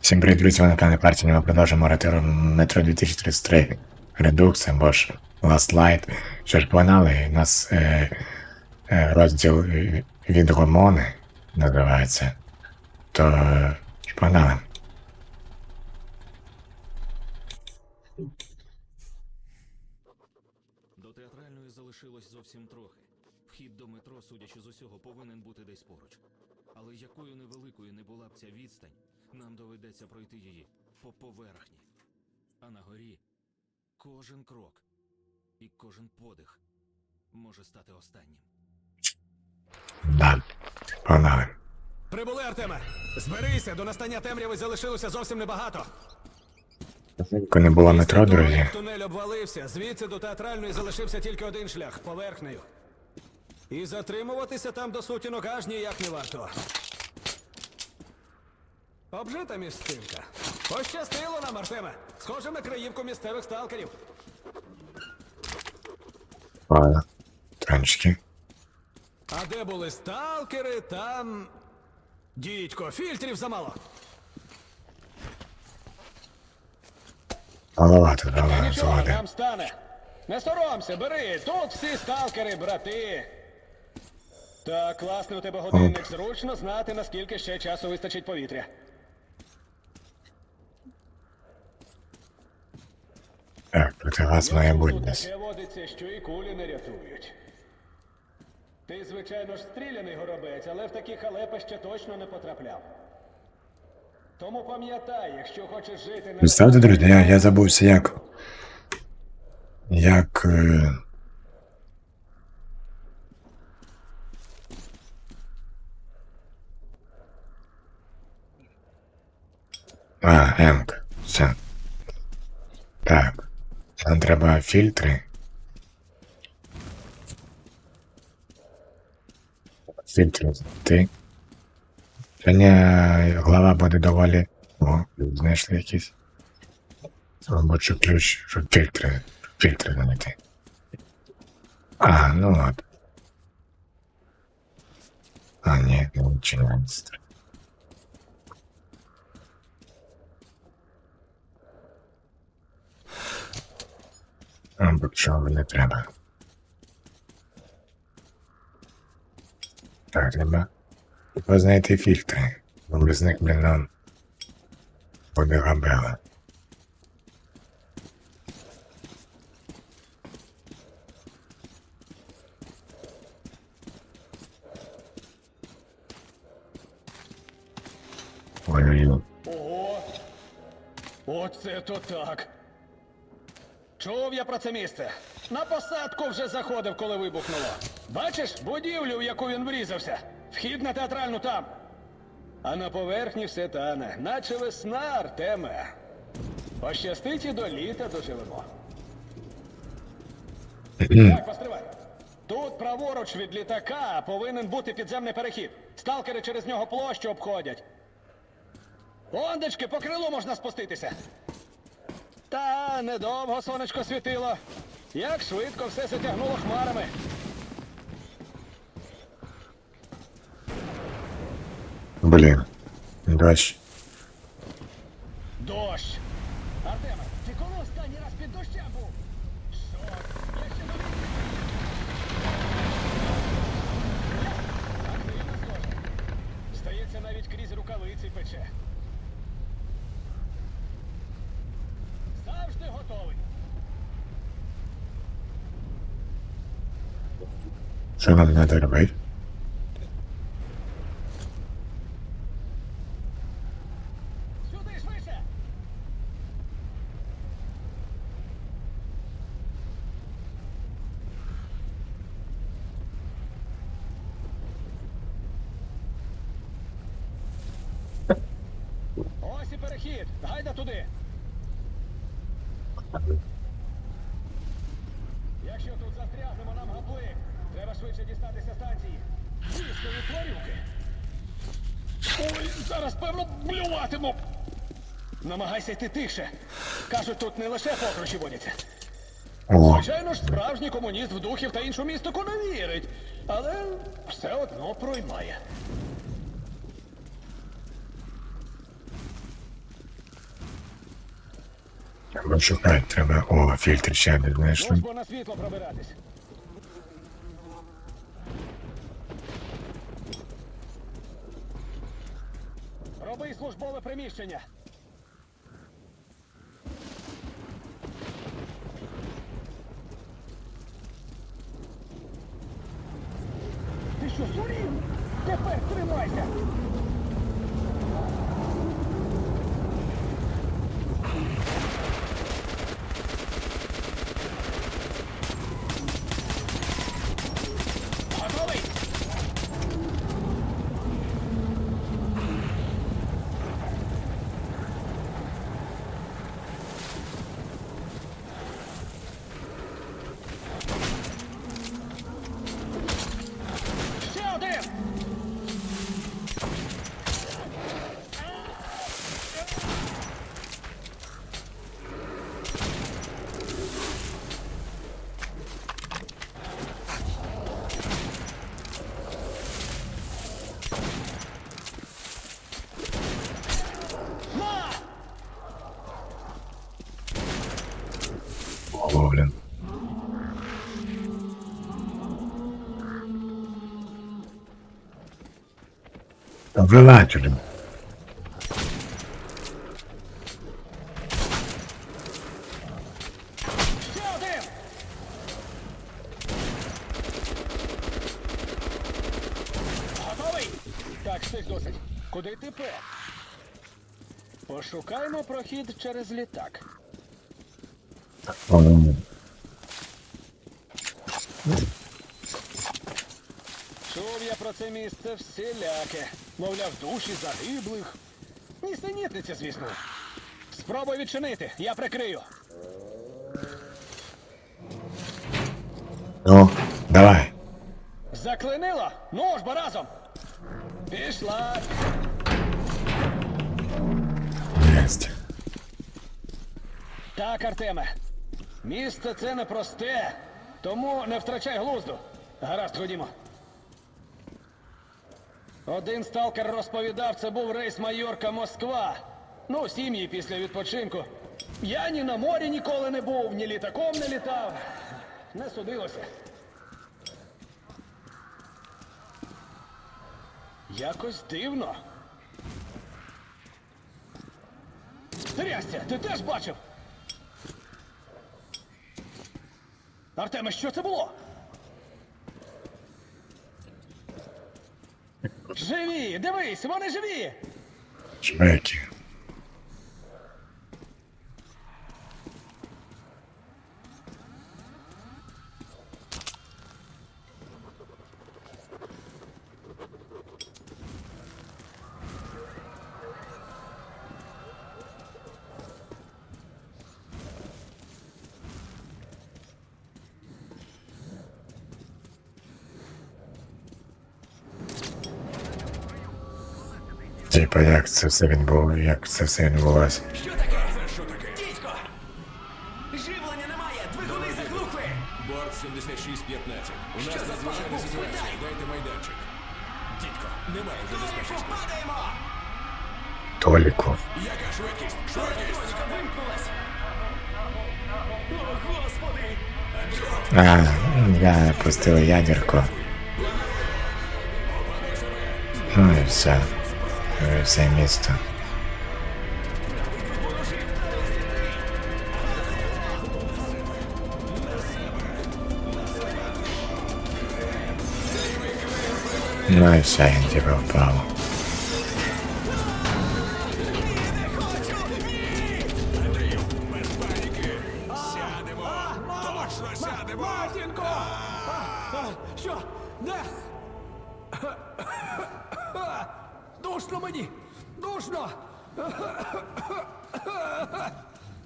Всім привіт, друзі, ви на каналі партії, ми продовжуємо ретиру метро 2033 Redux або ж Last Light. Що ж, погнали, у нас е, е, розділ е, від гормони називається. То ж погнали. До театральної залишилось зовсім трохи. Вхід до метро, судячи з усього, повинен бути десь поруч. Але якою невеликою не була б ця відстань, нам доведеться пройти її по поверхні. А на горі кожен крок і кожен подих може стати останнім. Да. Погнали. Прибули, Артеме! Зберися, до настання темряви залишилося зовсім небагато. Коли не було метро, друзі. Тунель обвалився, звідси до театральної залишився тільки один шлях поверхнею. І затримуватися там до сутінок аж ніяк не варто. Обжита місцинка. Пощастило нам, Артеме! Схоже на краївку місцевих сталкерів. Трончики. А де були сталкери, там. Дідько, фільтрів замало. Маловато дала Нічого, згоди. нам стане. Не соромся, бери. Тут всі сталкери, брати. Так, класний у тебе годинник. Зручно знати, наскільки ще часу вистачить повітря. Так, проти вас має бути десь. таке водиться, що і кулі не рятують. Ти, звичайно ж, стріляний горобець, але в такі халепи ще точно не потрапляв. Тому пам'ятай, якщо хочеш жити на Представте, друзі, я, я забувся як. Як. Е... А, Емк. Все. Так. Нам треба фільтри. Фільтри ти. Сьогодні глава буде доволі. О, знайшли якісь. Робочий ключ, щоб фільтри, фільтри знайти. А, ну от. А, ні, ну, нічого не треба. Або чого не треба. Так, треба познайти фільтри. Бо без них, блін, нам буде габела. Ой-ой-ой. Ого! Оце то так. Чув я про це місце. На посадку вже заходив, коли вибухнуло. Бачиш будівлю, в яку він врізався. Вхід на театральну там. А на поверхні все тане, наче весна, Артеме. Пощастить і до літа доживемо. так, постривай. Тут праворуч від літака повинен бути підземний перехід. Сталкери через нього площу обходять. Ондечки, по крилу можна спуститися. Та недовго сонечко світило. Як швидко все затягнуло хмарами. Блін. Дощ. Дощ. Артеме, ти коли останній раз під дощем був? Що? Я ще не. Здається, навіть крізь рукавиці пече. Завжди готовий. Що нам треба робити? Ось і перехід. Гайда туди. Якщо тут застрягнемо, нам гаплик. Треба швидше дістатися станції. Військові тварюки. Ой, зараз, певно, блюватиму. Намагайся йти тише. Кажуть, тут не лише покручі водяться. Звичайно ж, справжній комуніст в духів та іншу містику не вірить, але все одно проймає. Шукати, треба. О, фільтр ще не знайшли. Можемо на світло пробиратись. Службове приміщення. Ти що, зурів? Тепер тримайся! Готовий? Ще один! На! О, блін. Ще один! Готовий? Так, стих досить. Куди тепер? Пошукаймо прохід через літак. Чув я про це місце всіляке. Мовляв, душі загиблих. Нісенітниця, звісно. Спробуй відчинити, я прикрию. Ну, давай. Заклинило? Ну ж бо разом. Пішла. Єсть. Так, Артеме. Місце це непросте, тому не втрачай глузду. Гаразд, ходімо. Один сталкер розповідав, це був рейс Майорка Москва. Ну, сім'ї після відпочинку. Я ні на морі ніколи не був, ні літаком не літав. Не судилося. Якось дивно. Трястя, ти теж бачив? Артеме, що це було? Живі! Дивись, вони живі! Шмеки. Типа, як це все відбулося, як це все відбулося. Що таке? Це що таке? Дідько! Живлення немає! Двигуни заглухли! Борт 7615. У нас Що надзвичайна ситуація. Питай. Дайте майданчик. Дідько, немає вже Толіку, падаємо! Толіку. Яка швидкість? Швидкість! Вимкнулась! О, господи! А, я пустив ядерку. Ну і все. І все місто. Ну і все, він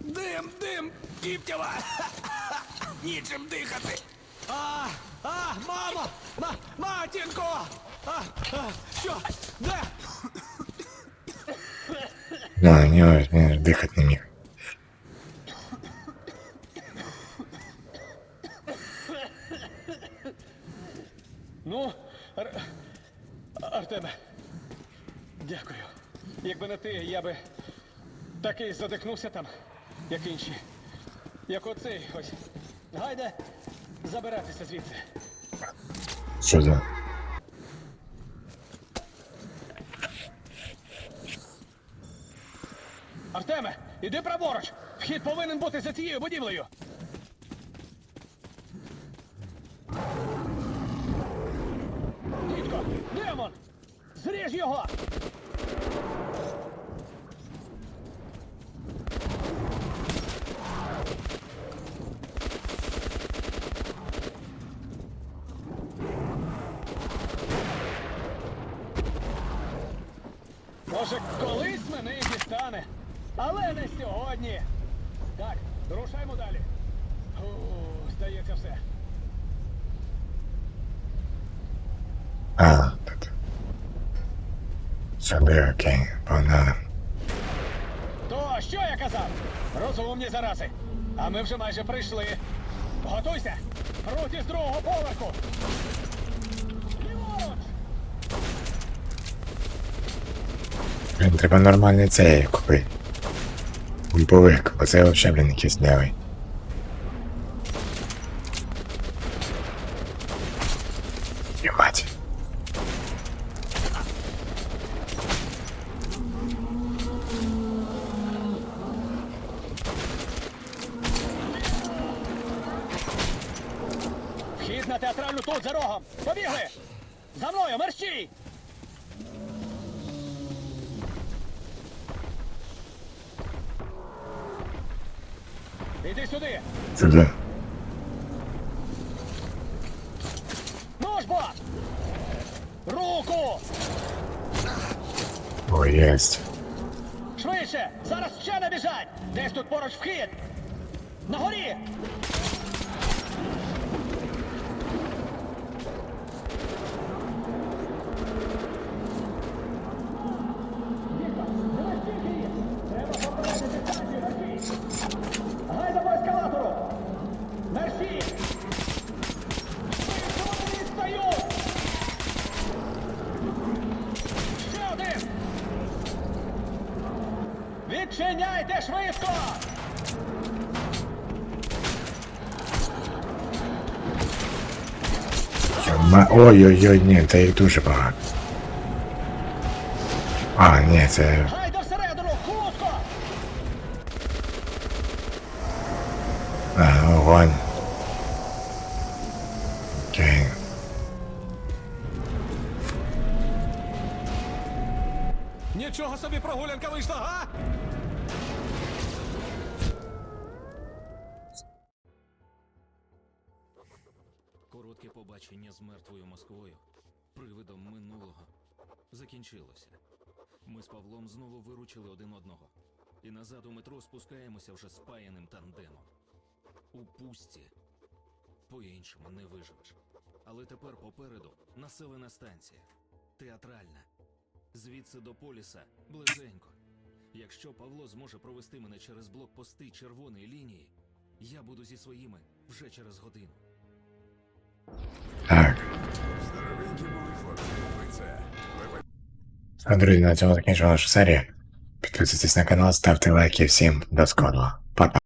Дим, дим, кіптєва! Нічим дихати! А, а, мамо! Ма, матінко! А, а, що? Де? Ну, у нього він ж дихати не міг. Ну, Ар... Артеме. Дякую. Якби не ти, я би такий задихнувся там. як інші. Як оцей ось. Гайде забиратися звідси. Що за? Артеме, іди праворуч! Вхід повинен бути за цією будівлею. Дідько, демон! Зріж його! Може, колись мене і дістане, але не сьогодні. Так, рушаймо далі. Фу, здається, все. А, тут. Сюди, окей, погнали. То що я казав? Розумні зарази. А ми вже майже прийшли. Готуйся! Пруть із другого поверху! Блін, треба нормальний цей купити. Гумповик, бо це взагалі, блін, якийсь. Єбать. Вхід на театральну тут за рогом! Побігли! За мною, мерщій! Іди сюди! Сюди. Ну ж бо! Руку! О, єсть. Швидше! Зараз ще не біжать! Десь тут поруч вхід! На горі! Гайда по ескалатору! Мерсі! Вони стають! Ще один! Відчиняйте швидко! Ой-ой-ой, ні, це їх дуже багато. А, ні, це. Гайда всередину! Хутко! А, огонь. Окей. Нічого собі прогулянка вийшла, га? Побачення з мертвою Москвою, привидом минулого, закінчилося. Ми з Павлом знову виручили один одного. І назад у метро спускаємося вже спаяним тандемом. У пустці. По-іншому не виживеш. Але тепер попереду населена станція. Театральна. Звідси до поліса близенько. Якщо Павло зможе провести мене через блокпости червоної лінії, я буду зі своїми вже через годину. Так. А, друзі, на цьому закінчимо нашу серію. Підписуйтесь на канал, ставте лайки. Всім до скорого. Па-па.